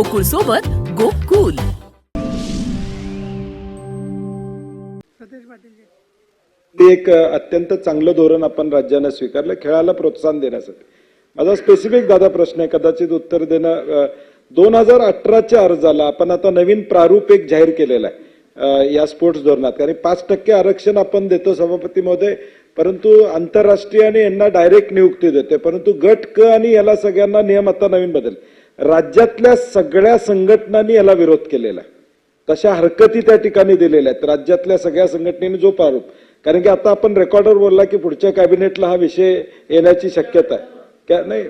गोकुळ सोबत गोकुल ते एक अत्यंत चांगलं धोरण आपण राज्यानं स्वीकारलं खेळाला प्रोत्साहन देण्यासाठी. माझा स्पेसिफिक दादा प्रश्न आहे कदाचित उत्तर देणं दोन हजार अठराच्या अर्जाला आपण आता नवीन प्रारूप एक जाहीर केलेला आहे या स्पोर्ट्स धोरणात. कारण पाच टक्के आरक्षण आपण देतो सभापती महोदय परंतु आंतरराष्ट्रीय आणि यांना डायरेक्ट नियुक्ती देते परंतु गट क आणि याला सगळ्यांना नियम आता नवीन बदल राज्यातल्या सगळ्या संघटनांनी याला विरोध केलेला आहे. तशा हरकती त्या ठिकाणी दिलेल्या आहेत. राज्यातल्या सगळ्या संघटनेने जो प्रारूप कारण की आता आपण रेकॉर्डर बोलला की पुढच्या कॅबिनेटला हा विषय येण्याची शक्यता आहे. क्या नाही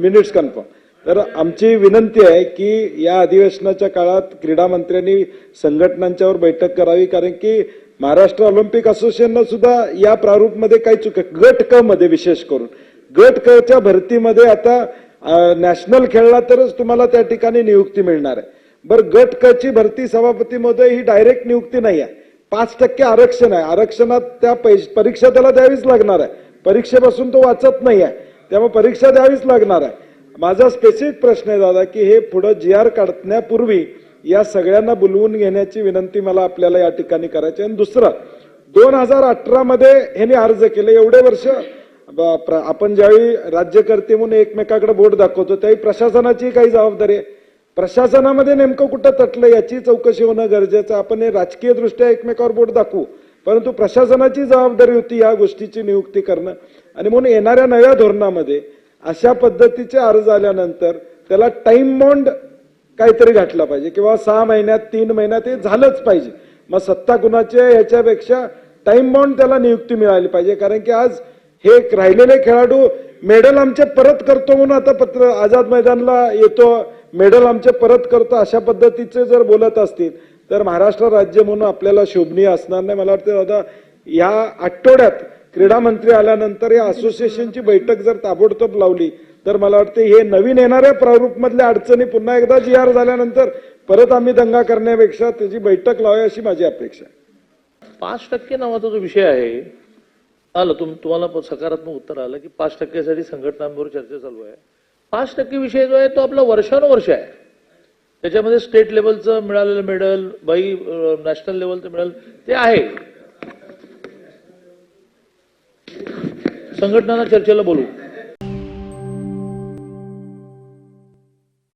मिनिट्स कन्फर्म तर आमची विनंती आहे की या अधिवेशनाच्या काळात क्रीडा मंत्र्यांनी संघटनांच्यावर बैठक करावी कारण की महाराष्ट्र ऑलिम्पिक असोसिएशननं सुद्धा या प्रारूपमध्ये काही चुक गट क मध्ये विशेष करून गट क च्या भरतीमध्ये आता नॅशनल खेळला तरच तुम्हाला त्या ठिकाणी नियुक्ती मिळणार आहे. बरं गट कची भरती सभापतीमध्ये ही डायरेक्ट नियुक्ती नाही आहे. पाच टक्के आरक्षण आहे. आरक्षणात त्या परीक्षा त्याला द्यावीच लागणार आहे. परीक्षेपासून तो वाचत नाही आहे. त्यामुळे परीक्षा द्यावीच लागणार आहे. माझा स्पेसिफिक प्रश्न आहे दादा की हे पुढं जी आर काढण्यापूर्वी या सगळ्यांना बोलवून घेण्याची विनंती मला आपल्याला या ठिकाणी करायची आहे. आणि दुसरं दोन हजार अठरामध्ये ह्याने ह्यांनी अर्ज केले. एवढे वर्ष आपण ज्यावेळी राज्यकर्ते म्हणून एकमेकाकडे बोट दाखवतो त्यावेळी प्रशासनाची काही जबाबदारी आहे. प्रशासनामध्ये नेमकं कुठं तटलं याची चौकशी होणं गरजेचं आपण हे राजकीय दृष्ट्या एकमेकावर बोट दाखवू. परंतु प्रशासनाची जबाबदारी होती या गोष्टीची नियुक्ती करणं. आणि म्हणून येणाऱ्या नव्या धोरणामध्ये अशा पद्धतीचे अर्ज आल्यानंतर त्याला टाइम बॉन्ड काहीतरी घातला पाहिजे. किंवा सहा महिन्यात तीन महिन्यात हे झालंच पाहिजे. मग सत्ता कुणाच्या याच्यापेक्षा टाइम बॉन्ड त्याला नियुक्ती मिळाली पाहिजे. कारण की आज हे राहिलेले खेळाडू मेडल आमचे परत करतो म्हणून आता पत्र आझाद मैदानला येतो. मेडल आमचे परत करतो अशा पद्धतीचे जर बोलत असतील तर महाराष्ट्र राज्य म्हणून आपल्याला शोभनीय असणार नाही. मला वाटतं दादा या आठवड्यात क्रीडा मंत्री आल्यानंतर या असोसिएशनची बैठक जर ताबडतोब लावली तर मला वाटतं हे नवीन येणाऱ्या प्रारूप मधल्या अडचणी पुन्हा एकदा जी आर झाल्यानंतर परत आम्ही दंगा करण्यापेक्षा त्याची बैठक लावावी अशी माझी अपेक्षा आहे. पाच टक्के नावाचा जो विषय आहे आलं तुम तुम्हाला सकारात्मक उत्तर आलं की पाच टक्क्यासाठी संघटनांबरोबर चर्चा चालू आहे. पाच टक्के विषय जो आहे तो आपला वर्षानुवर्ष आहे. त्याच्यामध्ये स्टेट लेवलचं मिळालेलं मेडल बाई नॅशनल लेवलचं मिळालं ते आहे. संघटनांना चर्चेला बोलू.